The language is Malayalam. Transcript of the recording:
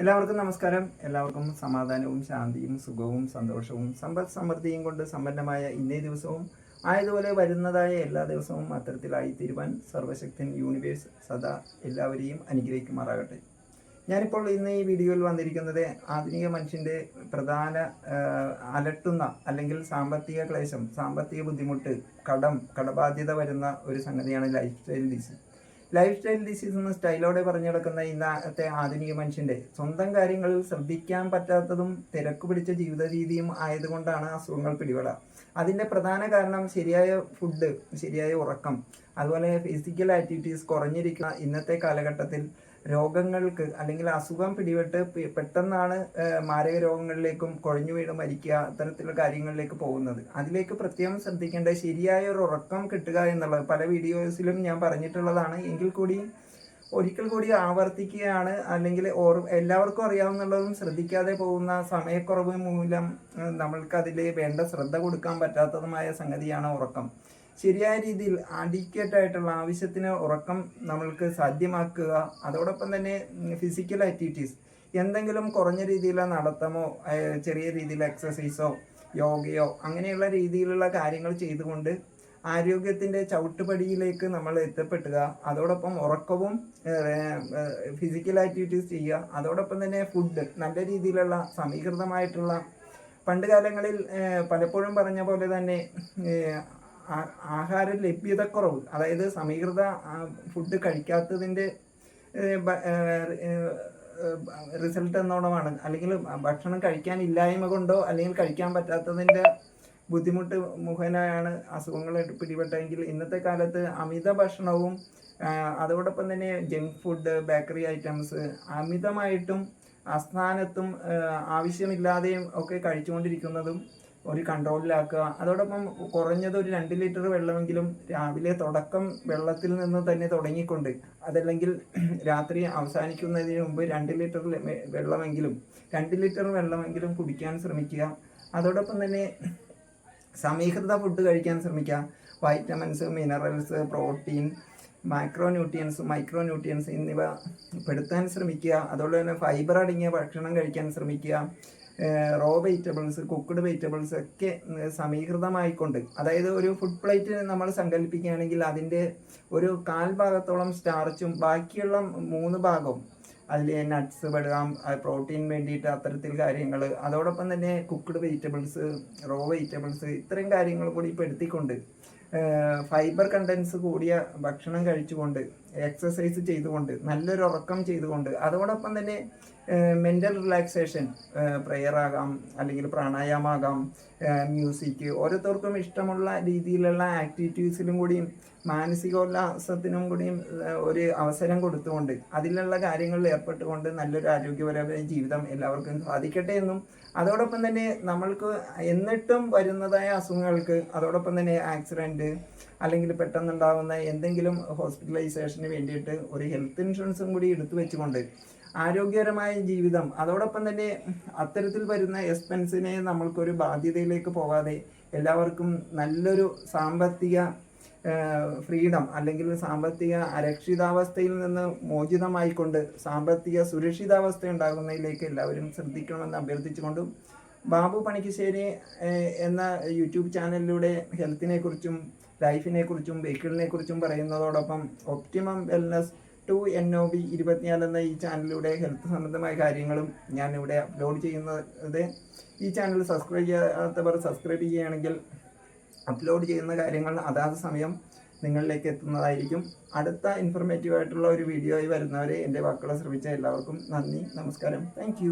എല്ലാവർക്കും നമസ്കാരം. എല്ലാവർക്കും സമാധാനവും ശാന്തിയും സുഖവും സന്തോഷവും സമ്പദ് സമൃദ്ധിയും കൊണ്ട് സമ്പന്നമായ ഇന്നേ ദിവസവും ആയതുപോലെ വരുന്നതായ എല്ലാ ദിവസവും അത്തരത്തിലായി തീരുവാൻ സർവശക്തൻ യൂണിവേഴ്സ് സദാ എല്ലാവരെയും അനുഗ്രഹിക്കുമാറാകട്ടെ. ഞാനിപ്പോൾ ഇന്ന് ഈ വീഡിയോയിൽ വന്നിരിക്കുന്നത് ആധുനിക മനുഷ്യന്റെ പ്രധാന അലട്ടുന്ന അല്ലെങ്കിൽ സാമ്പത്തിക ക്ലേശം സാമ്പത്തിക ബുദ്ധിമുട്ട് കടം കടബാധ്യത വരുന്ന ഒരു സംഗതിയാണ് life style disease life style disease എന്ന സ്റ്റൈലോടെ പറഞ്ഞു കിടക്കുന്ന ഇന്നത്തെ ആധുനിക മനുഷ്യന്റെ സ്വന്തം കാര്യങ്ങളിൽ ശ്രദ്ധിക്കാൻ പറ്റാത്തതും തിരക്ക് പിടിച്ച ജീവിത രീതിയും ആയതുകൊണ്ടാണ് അസുഖങ്ങൾ പിടിപെടുക. അതിന്റെ പ്രധാന കാരണം ശരിയായ ഫുഡ് ശരിയായ ഉറക്കം അതുപോലെ ഫിസിക്കൽ ആക്ടിവിറ്റീസ് കുറഞ്ഞിരിക്കുന്ന ഇന്നത്തെ കാലഘട്ടത്തിൽ രോഗങ്ങൾക്ക് അല്ലെങ്കിൽ അസുഖം പിടിപെട്ട് പെട്ടെന്നാണ് മാരക രോഗങ്ങളിലേക്കും കുഴഞ്ഞു വീണ് മരിക്കുക അത്തരത്തിലുള്ള കാര്യങ്ങളിലേക്ക് പോകുന്നത്. അതിലേക്ക് പ്രത്യേകം ശ്രദ്ധിക്കേണ്ട ശരിയായ ഒരു ഉറക്കം കിട്ടുക എന്നുള്ളത്. പല വീഡിയോസിലും ഞാൻ പറഞ്ഞിട്ടുള്ളതാണ്. എങ്കിൽ കൂടി ഒരിക്കൽ കൂടി ആവർത്തിക്കുകയാണ്. അല്ലെങ്കിൽ എല്ലാവർക്കും അറിയാവുന്നുള്ളതും ശ്രദ്ധിക്കാതെ പോകുന്ന സമയക്കുറവ് മൂലം നമ്മൾക്ക് അതിൽ വേണ്ട ശ്രദ്ധ കൊടുക്കാൻ പറ്റാത്തതുമായ സംഗതിയാണ് ഉറക്കം. ശരിയായ രീതിയിൽ അഡിക്വേറ്റ് ആയിട്ടുള്ള ആവശ്യത്തിന് ഉറക്കം നമ്മൾക്ക് സാധ്യമാക്കുക അതോടൊപ്പം തന്നെ ഫിസിക്കൽ ആക്ടിവിറ്റീസ് എന്തെങ്കിലും കുറഞ്ഞ രീതിയിലുള്ള നടത്തമോ ചെറിയ രീതിയിൽ എക്സസൈസോ യോഗയോ അങ്ങനെയുള്ള രീതിയിലുള്ള കാര്യങ്ങൾ ചെയ്തുകൊണ്ട് ആരോഗ്യത്തിന്റെ ചവിട്ടുപടിയിലേക്ക് നമ്മൾ എത്തപ്പെടുക അതോടൊപ്പം ഉറക്കവും ഫിസിക്കൽ ആക്ടിവിറ്റീസ് ചെയ്യുക അതോടൊപ്പം തന്നെ ഫുഡ് നല്ല രീതിയിലുള്ള സമീകൃതമായിട്ടുള്ള പണ്ട് കാലങ്ങളിൽ പലപ്പോഴും പറഞ്ഞ പോലെ തന്നെ ആഹാര ലഭ്യതക്കുറവ്. അതായത് സമീകൃത ഫുഡ് കഴിക്കാത്തതിന്റെ റിസൾട്ട് എന്നോണമാണ്. അല്ലെങ്കിൽ ഭക്ഷണം കഴിക്കാനില്ലായ്മ കൊണ്ടോ അല്ലെങ്കിൽ കഴിക്കാൻ പറ്റാത്തതിന്റെ ബുദ്ധിമുട്ട് മുഖേനയാണ് അസുഖങ്ങൾ പിടിപെട്ടതെങ്കിൽ ഇന്നത്തെ കാലത്ത് അമിത ഭക്ഷണവും അതോടൊപ്പം തന്നെ ജങ്ക് ഫുഡ് ബേക്കറി ഐറ്റംസ് അമിതമായിട്ടും അസ്ഥാനത്തും ആവശ്യമില്ലാതെയും ഒക്കെ കഴിച്ചുകൊണ്ടിരിക്കുന്നതും ഒരു കൺട്രോളിലാക്കുക. അതോടൊപ്പം കുറഞ്ഞത് ഒരു രണ്ട് ലിറ്റർ വെള്ളമെങ്കിലും രാവിലെ തുടക്കം വെള്ളത്തിൽ നിന്ന് തന്നെ തുടങ്ങിക്കൊണ്ട് അതല്ലെങ്കിൽ രാത്രി അവസാനിക്കുന്നതിന് മുമ്പ് രണ്ട് ലിറ്റർ വെള്ളമെങ്കിലും രണ്ട് ലിറ്റർ വെള്ളമെങ്കിലും കുടിക്കാൻ ശ്രമിക്കുക. അതോടൊപ്പം തന്നെ സമീകൃത ഫുഡ് കഴിക്കാൻ ശ്രമിക്കുക. Vitamins minerals protein micro nutrients micro nutrients എന്നിവ പെടുത്താൻ ശ്രമിക്കുക. അതുപോലെ തന്നെ ഫൈബർ അടങ്ങിയ ഭക്ഷണം കഴിക്കാൻ ശ്രമിക്കുക. റോ വെജിറ്റബിൾസ് കുക്ക്ഡ് വെജിറ്റബിൾസ് ഒക്കെ സമീകൃതമായിക്കൊണ്ട് അതായത് ഒരു ഫുഡ് പ്ലേറ്റ് നമ്മൾ സങ്കല്പിക്കുകയാണെങ്കിൽ അതിന്റെ ഒരു കാൽ ഭാഗത്തോളം സ്റ്റാർച്ചും ബാക്കിയുള്ള മൂന്ന് ഭാഗവും അതിൽ നട്ട്സ് പെടാം പ്രോട്ടീൻ വേണ്ടിയിട്ട് അത്തരത്തിൽ കാര്യങ്ങൾ അതോടൊപ്പം തന്നെ കുക്ക്ഡ് വെജിറ്റബിൾസ് റോ വെജിറ്റബിൾസ് ഇത്രയും കാര്യങ്ങൾ കൂടി പെടുത്തിക്കൊണ്ട് ഫൈബർ കണ്ടൻസ് കൂടിയ ഭക്ഷണം കഴിച്ചുകൊണ്ട് എക്സസൈസ് ചെയ്തുകൊണ്ട് നല്ലൊരു ഉറക്കം ചെയ്തുകൊണ്ട് അതോടൊപ്പം തന്നെ മെന്റൽ റിലാക്സേഷൻ പ്രെയർ ആകാം അല്ലെങ്കിൽ പ്രാണായാമാകാം മ്യൂസിക് ഓരോരുത്തർക്കും ഇഷ്ടമുള്ള രീതിയിലുള്ള ആക്ടിവിറ്റീസിലും കൂടിയും മാനസികോല്ലാസത്തിനും കൂടിയും ഒരു അവസരം കൊടുത്തുകൊണ്ട് അതിലുള്ള കാര്യങ്ങളിൽ ഏർപ്പെട്ടുകൊണ്ട് നല്ലൊരു ആരോഗ്യപരമായ ജീവിതം എല്ലാവർക്കും സാധിക്കട്ടെ എന്നും അതോടൊപ്പം തന്നെ നമ്മൾക്ക് എന്നിട്ടും വരുന്നതായ അസുഖങ്ങൾക്ക് അതോടൊപ്പം തന്നെ ആക്സിഡന്റ് അല്ലെങ്കിൽ പെട്ടെന്നുണ്ടാകുന്ന എന്തെങ്കിലും ഹോസ്പിറ്റലൈസേഷന് വേണ്ടിയിട്ട് ഒരു ഹെൽത്ത് ഇൻഷുറൻസും കൂടി എടുത്തു വെച്ചുകൊണ്ട് ആരോഗ്യകരമായ ജീവിതം അതോടൊപ്പം തന്നെ അത്തരത്തിൽ വരുന്ന എക്സ്പെൻസിനെ നമ്മൾക്കൊരു ബാധ്യതയിലേക്ക് പോകാതെ എല്ലാവർക്കും നല്ലൊരു സാമ്പത്തിക ഫ്രീഡം അല്ലെങ്കിൽ സാമ്പത്തിക അരക്ഷിതാവസ്ഥയിൽ നിന്ന് മോചിതമായിക്കൊണ്ട് സാമ്പത്തിക സുരക്ഷിതാവസ്ഥ ഉണ്ടാകുന്നതിലേക്ക് എല്ലാവരും ശ്രദ്ധിക്കണമെന്ന് അഭ്യർത്ഥിച്ചുകൊണ്ടും ബാബു പണിക്കശ്ശേരി എന്ന യൂട്യൂബ് ചാനലിലൂടെ ഹെൽത്തിനെ കുറിച്ചും ലൈഫിനെ കുറിച്ചും വെഹിക്കിളിനെ കുറിച്ചും പറയുന്നതോടൊപ്പം optimum wellness to N O B ഇരുപത്തിനാല് എന്ന ഈ ചാനലിലൂടെ ഹെൽത്ത് സംബന്ധമായ കാര്യങ്ങളും ഞാൻ ഇവിടെ അപ്ലോഡ് ചെയ്യുന്നത്. ഈ ചാനൽ സബ്സ്ക്രൈബ് ചെയ്യാത്തവർ സബ്സ്ക്രൈബ് ചെയ്യുകയാണെങ്കിൽ അപ്ലോഡ് ചെയ്യുന്ന കാര്യങ്ങൾ അതാത് സമയം നിങ്ങളിലേക്ക് എത്തുന്നതായിരിക്കും. അടുത്ത ഇൻഫർമേറ്റീവ് ആയിട്ടുള്ള ഒരു വീഡിയോ ആയി വരുന്നവരെ എന്റെ വാക്കുകളെ ശ്രമിച്ച എല്ലാവർക്കും നന്ദി നമസ്കാരം. താങ്ക്